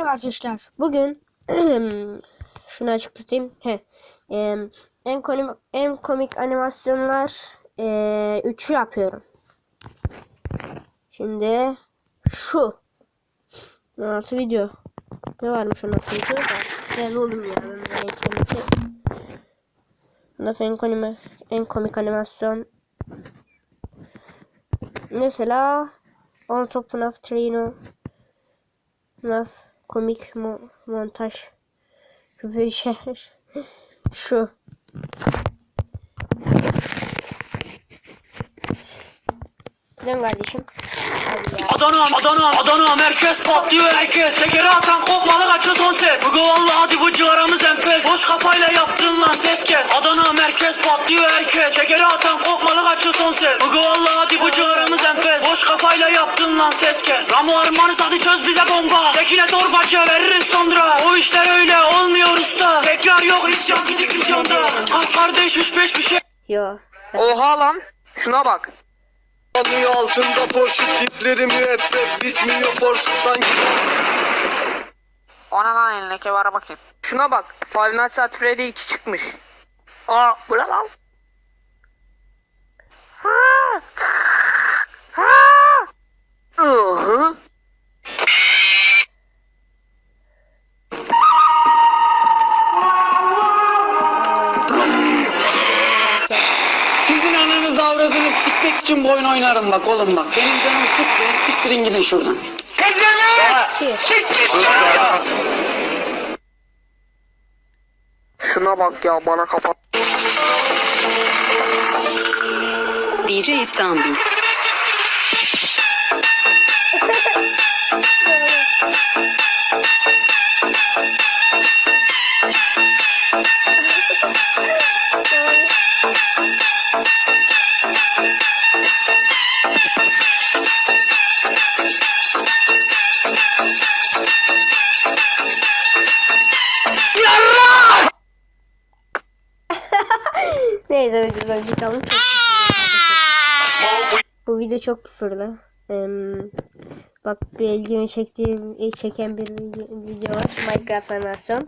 Merhaba arkadaşlar. Bugün şunu açıklatayım. He. Ee, en komik en komik animasyonlar ee, 3'ü yapıyorum. Şimdi şu 16 video. Ne varmış 16 video da? Ben oğlum ya ben böyle internete. Bunda en komik en komik animasyon Mesela On Top of Trino Naf komik mo montaj. Küfür şehir şu. Dön kardeşim. Adana, Adana, Adana merkez patlıyor herkes. Şekeri atan kopmalı kaçı son ses. Bugü valla hadi bu ciğaramız enfes. Boş kafayla yaptın lan ses kes. Adana merkez patlıyor herkes. Şekeri atan kopmalı kaçı son ses. Bugü valla hadi bu ciğaramız enfes. Boş kafayla yaptın lan ses kes. Ramu armanız hadi çöz bize bomba. Tekine torbacı veririz sonra. O işler öyle olmuyor usta. Tekrar yok hiç yok gidik vizyonda Kalk kardeş üç beş bir şey Yo. Oha lan. Şuna bak. Anıyor altında Porsche tipleri müebbet bitmiyor force sanki Ona lan elindeki var bakayım. Şuna bak. Five Nights at Freddy 2 çıkmış. Aa bu ne lan? Ha! Ha! Ihı. Sizin ananızı avradını sikmek için bu oyun oynarım bak oğlum bak. Benim canım sıkıyor. Siktirin gidin şuradan. Ki. Şuna bak ya bana kapat. DJ İstanbul. Videodan çıkalım. Çok Bu video çok küfürlü. Bak bir ilgimi çektiğim, çeken bir video, video var. Minecraft animasyon.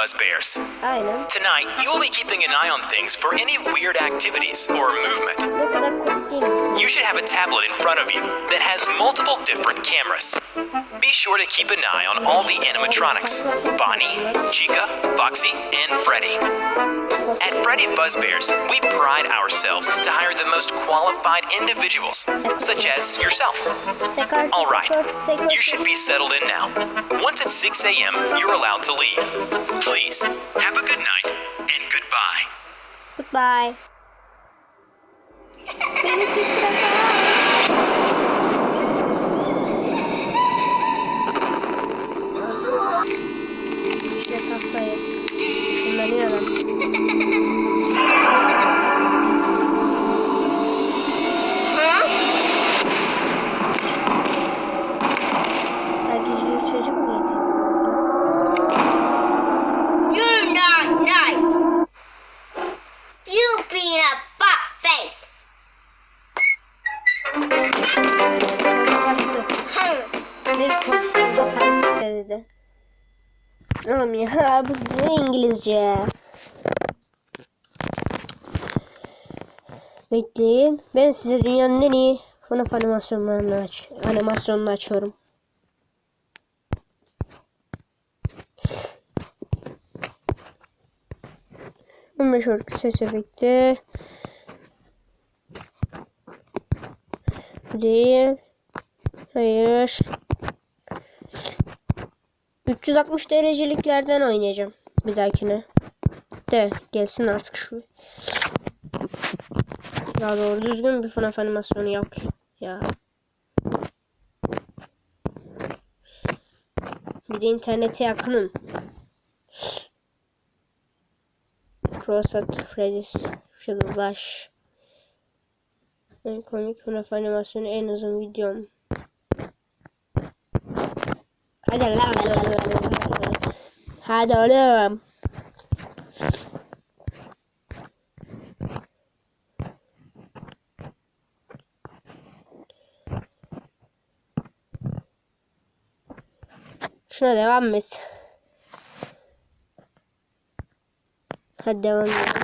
Fazbear's. Aynen. Tonight, you will be keeping an eye on things for any weird activities or movement. Ne kadar komik değil mi? You should have a tablet in front of you that has multiple different cameras. Be sure to keep an eye on all the animatronics Bonnie, Chica, Foxy, and Freddy. At Freddy Fazbear's, we pride ourselves to hire the most qualified individuals, such as yourself. Sekar, All right, you should be settled in now. Once it's 6 a.m., you're allowed to leave. Please, have a good night and goodbye. Goodbye. Oğlum ya bu ne İngilizce? Bekleyin. Ben size dünyanın en iyi FNAF animasyonlarını aç animasyonunu açıyorum. Meşhur ses efekti. Değil. Hayır. 360 dereceliklerden oynayacağım bir dahakine. De gelsin artık şu. Ya doğru düzgün bir FNAF animasyonu yok ya. Bir de internete yakınım. Crossout Freddy's Shadow Rush. En komik FNAF animasyonu en uzun videom. Hadi lan. Hadi oğlum. Şuna devam et. Hadi devam edelim.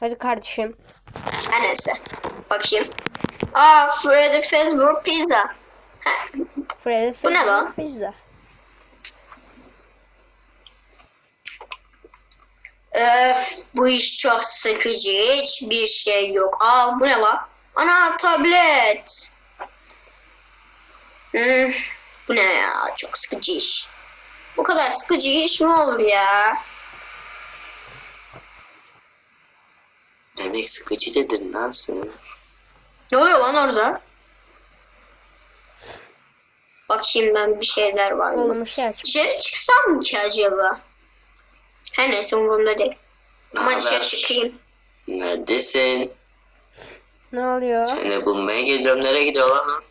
Hadi kardeşim. Neyse. Bakayım. Aa Freddy Fazbear Pizza. Freddy Bu ne lan? Pizza. Öf bu iş çok sıkıcı. Hiçbir şey yok. Aa bu ne lan? Ana tablet. Hmm, bu ne ya? Çok sıkıcı iş. Bu kadar sıkıcı iş mi olur ya? Demek sıkıcı dedin lan sen. Ne oluyor lan orada? Bakayım ben bir şeyler var mı? Oğlum şey aç. Dışarı çıksam mı ki acaba? Her neyse umurumda değil. Ne Ama dışarı çıkayım. Neredesin? Ne oluyor? Seni bulmaya geliyorum. Nereye gidiyor lan?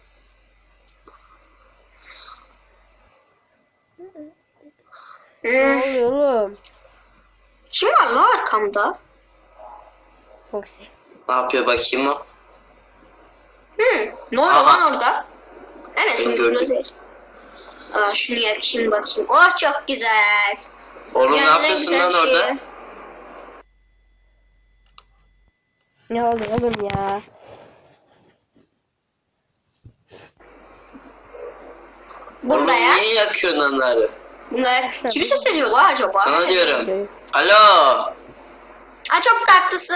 Ne Hmm, oluyor oğlum? kim var lan arkamda? Foxy. Ne yapıyor bakayım o? Ne oluyor Aha. lan orada? Ben umurumda gördüm. değil. Aa, şunu yakayım bakayım. Oh çok güzel. Oğlum ne Yani yapıyorsun lan şey. orada? Ne oluyor oğlum ya? Bunda Oğlum ya. niye yakıyorsun onları? Bunlar kim sesleniyor lan acaba? Sana diyorum. Alo. Aa, çok tatlısın.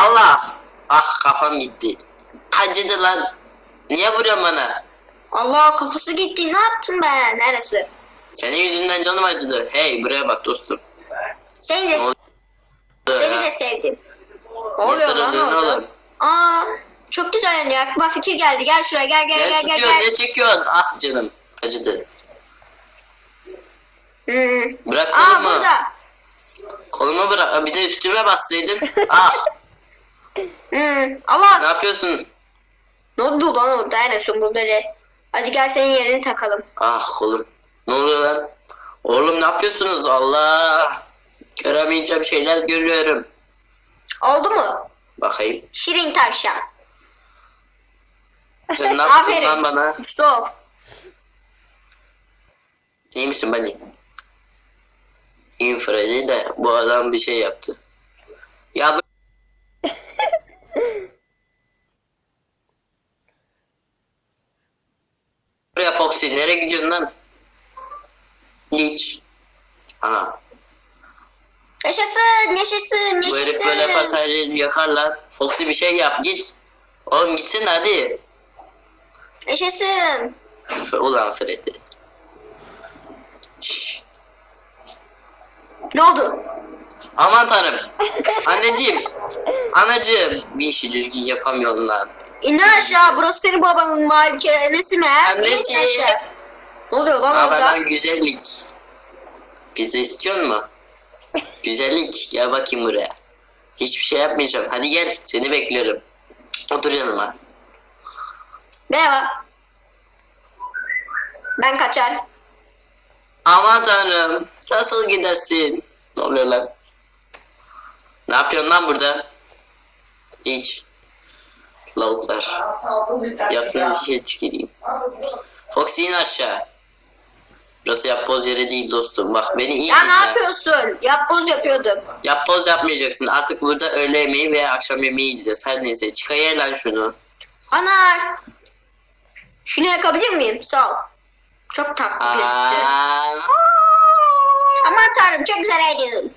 Allah. Ah kafam gitti. Acıdı lan. Niye vuruyorsun bana? Allah kafası gitti. Ne yaptım ben? Neresi? Senin yüzünden canım acıdı. Hey buraya bak dostum. Seni de, seni de sevdim. Ne oluyor lan sarılıyorsun orada? oğlum? Aa, çok güzel ya. Aklıma fikir geldi. Gel şuraya gel gel Ne gel gel. tutuyorsun gel. ne çekiyorsun? Ah canım acıdı. Hmm. Bırak Aa kolumu. burada. Kolumu bırak. Bir de üstüme bassaydın. ah Hmm. ne yapıyorsun? Ne oldu lan orada? Her neyse burada de. Hadi gel senin yerini takalım. Ah kolum. Ne oluyor lan? Oğlum ne yapıyorsunuz? Allah. Göremeyeceğim şeyler görüyorum. Oldu mu? Bakayım. Şirin tavşan. Sen ne yaptın lan bana? Sol. İyi misin Bani? İyiyim Freddy de bu adam bir şey yaptı. Ya bu... Buraya Foxy nereye gidiyorsun lan? Hiç. Ana Yaşasın, yaşasın, bu herif böyle yaparsa yaşasın. her yeri yakar lan. Foxy bir şey yap git. Oğlum gitsin hadi. Yaşasın. Ulan Freddy. Şşş. Ne oldu? Aman tanrım. Anneciğim. Anacığım. Bir işi düzgün yapamıyorum lan. İn aşağı. Burası senin babanın malikanesi mi? Anneciğim. İn aşağı. Ne oluyor lan orada? lan güzellik? Pizza istiyor mu? güzellik gel bakayım buraya. Hiçbir şey yapmayacağım. Hadi gel seni bekliyorum. Otur yanıma. Merhaba. Ben kaçar. Aman tanrım. Nasıl gidersin? Ne oluyor lan? Ne yapıyorsun lan burada? Hiç. Lavuklar. Yaptığınız işe tüküreyim. Foxy in aşağı. Burası yapboz yeri değil dostum. Bak beni iyi Ya ne yapıyorsun? Yapboz yapıyordum. Yapboz yapmayacaksın. Artık burada öğle yemeği veya akşam yemeği yiyeceğiz. Her neyse. Çıkayır lan şunu. Ana. Şunu yakabilir miyim? Sağ ol. Çok tatlı gözüktü. Aa, Aman tanrım çok güzel eğlendin.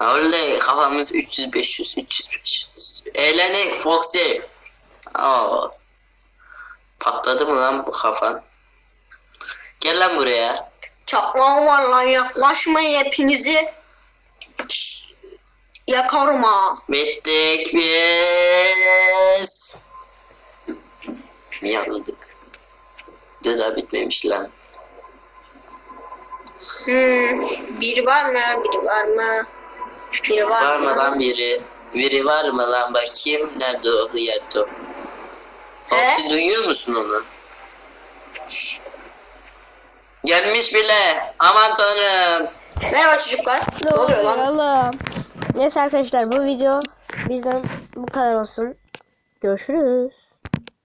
Oley kafamız 300 500 300 500. Eğlenek Foxy. Aa. Patladı mı lan bu kafan? Gel lan buraya. Çakmağım var lan yaklaşmayın hepinizi. Şşt. Yakarım ha. Bittik biz. Yanıldık. De daha bitmemiş lan. Hmm, biri var mı? Biri var mı? Biri var, var mı lan biri? Biri var mı lan bakayım? Nerede o hıyerto? Fatih duyuyor musun onu? Gelmiş bile. Aman tanrım. Merhaba çocuklar. Ne, ne oluyor lan? Oğlum. Neyse arkadaşlar bu video bizden bu kadar olsun. Görüşürüz.